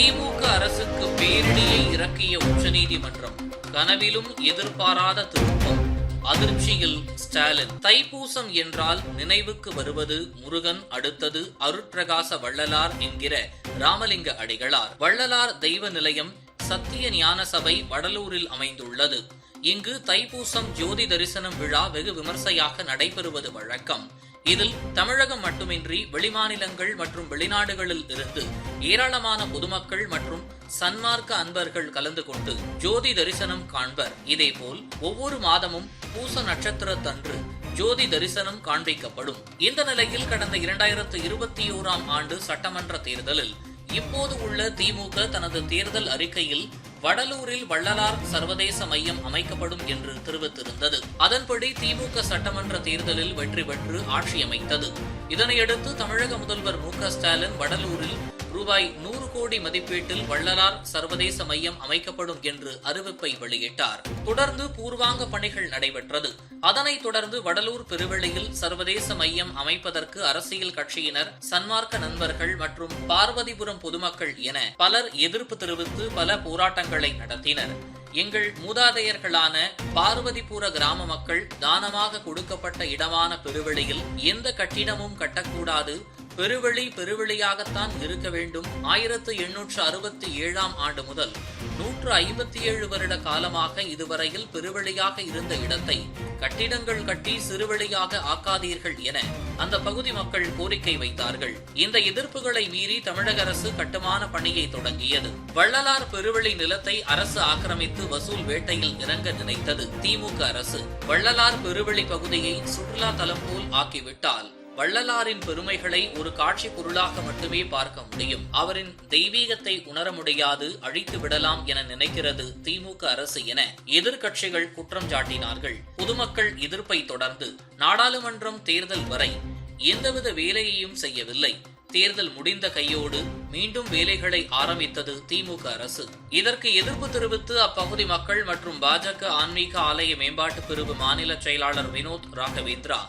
திமுக அரசுக்கு பேரிடியை இறக்கிய உச்சநீதிமன்றம் கனவிலும் எதிர்பாராத திருப்பம். அதிர்ச்சியில் ஸ்டாலின். தைப்பூசம் என்றால் நினைவுக்கு வருவது முருகன் அடுத்தது அருட்பிரகாச வள்ளலார் என்கிற ராமலிங்க அடிகளார். வள்ளலார் தெய்வ நிலையம் சத்திய ஞான சபை வடலூரில் அமைந்துள்ளது. இங்கு தைப்பூசம் ஜோதி தரிசனம் விழா வெகு விமர்சையாக நடைபெறுவது வழக்கம். இதில் தமிழகம் மட்டுமின்றி வெளிமாநிலங்கள் மற்றும் வெளிநாடுகளில் இருந்து ஏராளமான பொதுமக்கள் மற்றும் சன்மார்க்க அன்பர்கள் கலந்து கொண்டு ஜோதி தரிசனம் காண்பர். இதேபோல் ஒவ்வொரு மாதமும் பூச நட்சத்திரத்தன்று ஜோதி தரிசனம் காண்பிக்கப்படும். இந்த நிலையில் கடந்த இரண்டாயிரத்து இருபத்தி ஓராம் ஆண்டு சட்டமன்ற தேர்தலில் இப்போது உள்ள திமுக தனது தேர்தல் அறிக்கையில் வடலூரில் வள்ளலார் சர்வதேச மையம் அமைக்கப்படும் என்று தெரிவித்திருந்தது. அதன்படி திமுக சட்டமன்ற தேர்தலில் வெற்றி பெற்று ஆட்சி அமைத்தது இதனையடுத்து தமிழக முதல்வர் மு ஸ்டாலின் வடலூரில் ரூபாய் நூறு கோடி மதிப்பீட்டில் வள்ளலார் சர்வதேச மையம் அமைக்கப்படும் என்று அறிவிப்பை வெளியிட்டார். தொடர்ந்து பூர்வாங்க பணிகள் நடைபெற்றது. அதனைத் தொடர்ந்து வடலூர் பெருவெளியில் சர்வதேச மையம் அமைப்பதற்கு அரசியல் கட்சியினர் சன்மார்க்க நண்பர்கள் மற்றும் பார்வதிபுரம் பொதுமக்கள் என பலர் எதிர்ப்பு தெரிவித்து பல போராட்டங்களை நடத்தினர். எங்கள் மூதாதையர்களான பார்வதிபுர கிராம மக்கள் தானமாக கொடுக்கப்பட்ட இடமான பெருவெளியில் எந்த கட்டிடமும் கட்டக்கூடாது பெருவெளி பெருவெளியாகத்தான் இருக்க வேண்டும். ஆயிரத்து எண்ணூற்று அறுபத்தி ஏழாம் ஆண்டு முதல் நூற்று ஐம்பத்தி ஏழு வருட காலமாக இதுவரையில் பெருவெளியாக இருந்த இடத்தை கட்டிடங்கள் கட்டி சிறுவெளியாக ஆக்காதீர்கள் என அந்த பகுதி மக்கள் கோரிக்கை வைத்தார்கள். இந்த எதிர்ப்புகளை மீறி தமிழக அரசு கட்டுமான பணியை தொடங்கியது. வள்ளலார் பெருவெளி நிலத்தை அரசு ஆக்கிரமித்து வசூல் வேட்டையில் இறங்க நினைத்தது திமுக அரசு. வள்ளலார் பெருவெளி பகுதியை சுற்றுலா தலம் போல் ஆக்கிவிட்டால் வள்ளலாரின் பெருமைகளை ஒரு காட்சி பொருளாக மட்டுமே பார்க்க முடியும். அவரின் தெய்வீகத்தை உணர முடியாது அழித்து விடலாம் என நினைக்கிறது திமுக அரசு என எதிர்கட்சிகள் குற்றம் சாட்டினார்கள். பொதுமக்கள் எதிர்ப்பை தொடர்ந்து நாடாளுமன்றம் தேர்தல் வரை எந்தவித வேலையையும் செய்யவில்லை. தேர்தல் முடிந்த கையோடு மீண்டும் வேலைகளை ஆரம்பித்தது திமுக அரசு. இதற்கு எதிர்ப்பு தெரிவித்து அப்பகுதி மக்கள் மற்றும் பாஜக ஆன்மீக ஆலய மேம்பாட்டு பிரிவு மாநில செயலாளர் வினோத் ராகவேந்திரா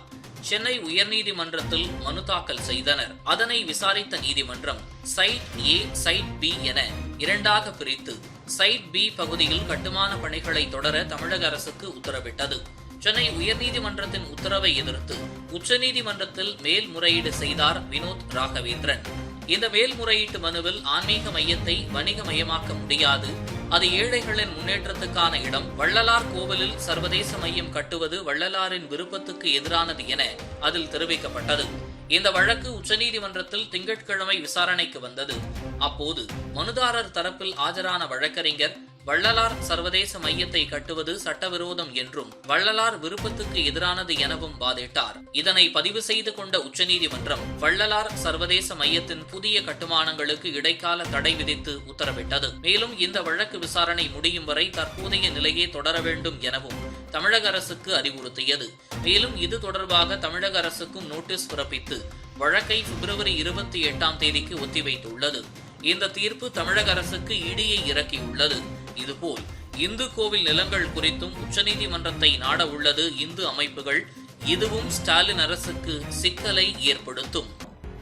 சென்னை உயர்நீதிமன்றத்தில் மனு தாக்கல் செய்தனர். அதனை விசாரித்த நீதிமன்றம் சைட் ஏ சைட் பி என இரண்டாக பிரித்து சைட் பி பகுதியில் கட்டுமான பணிகளை தொடர தமிழக அரசுக்கு உத்தரவிட்டது. சென்னை உயர்நீதிமன்றத்தின் உத்தரவை எதிர்த்து உச்சநீதிமன்றத்தில் மேல்முறையீடு செய்தார் வினோத் ராகவேந்திரன். இந்த மேல்முறையீட்டு மனுவில் ஆன்மீக மையத்தை வணிக மயமாக்க முடியாது. அது ஏழைகளின் முன்னேற்றத்துக்கான இடம். வள்ளலார் கோவிலில் சர்வதேச மையம் கட்டுவது வள்ளலாரின் விருப்பத்துக்கு எதிரானது என அதில் தெரிவிக்கப்பட்டது. இந்த வழக்கு உச்சநீதிமன்றத்தில் திங்கட்கிழமை விசாரணைக்கு வந்தது. அப்போது மனுதாரர் தரப்பில் ஆஜரான வழக்கறிஞர் வள்ளலார் சர்வதேச மையத்தை கட்டுவது சட்டவிரோதம் என்றும் வள்ளலார் விருப்பத்துக்கு எதிரானது எனவும் வாதிட்டார். இதனை பதிவு செய்து கொண்ட உச்சநீதிமன்றம் வள்ளலார் சர்வதேச மையத்தின் புதிய கட்டுமானங்களுக்கு இடைக்கால தடை விதித்து உத்தரவிட்டது. மேலும் இந்த வழக்கு விசாரணை முடியும் வரை தற்போதைய நிலையே தொடர வேண்டும் எனவும் தமிழக அரசுக்கு அறிவுறுத்தியது. மேலும் இது தொடர்பாக தமிழக அரசுக்கும் நோட்டீஸ் பிறப்பித்து வழக்கை பிப்ரவரி இருபத்தி எட்டாம் தேதிக்கு ஒத்திவைத்துள்ளது. இந்த தீர்ப்பு தமிழக அரசுக்கு இடியை இறக்கியுள்ளது. இதுபோல் இந்து கோவில் நிலங்கள் குறித்தும் உச்சநீதிமன்றத்தை நாட உள்ளது இந்து அமைப்புகள். இதுவும் ஸ்டாலின் அரசுக்கு சிக்கலை ஏற்படுத்தும்.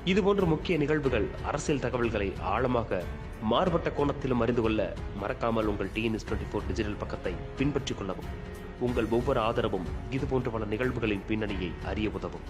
இதுபோன்ற முக்கிய நிகழ்வுகள் அரசியல் தகவல்களை ஆழமாக மாறுபட்ட கோணத்திலும் அறிந்து கொள்ள மறக்காமல் உங்கள் டிஎன்எஸ் டுவெண்ட்டி ஃபோர் டிஜிட்டல் பக்கத்தை பின்பற்றிக் கொள்ளவும். உங்கள் ஒவ்வொரு ஆதரவும் இதுபோன்ற பல நிகழ்வுகளின் பின்னணியை அறிய உதவும்.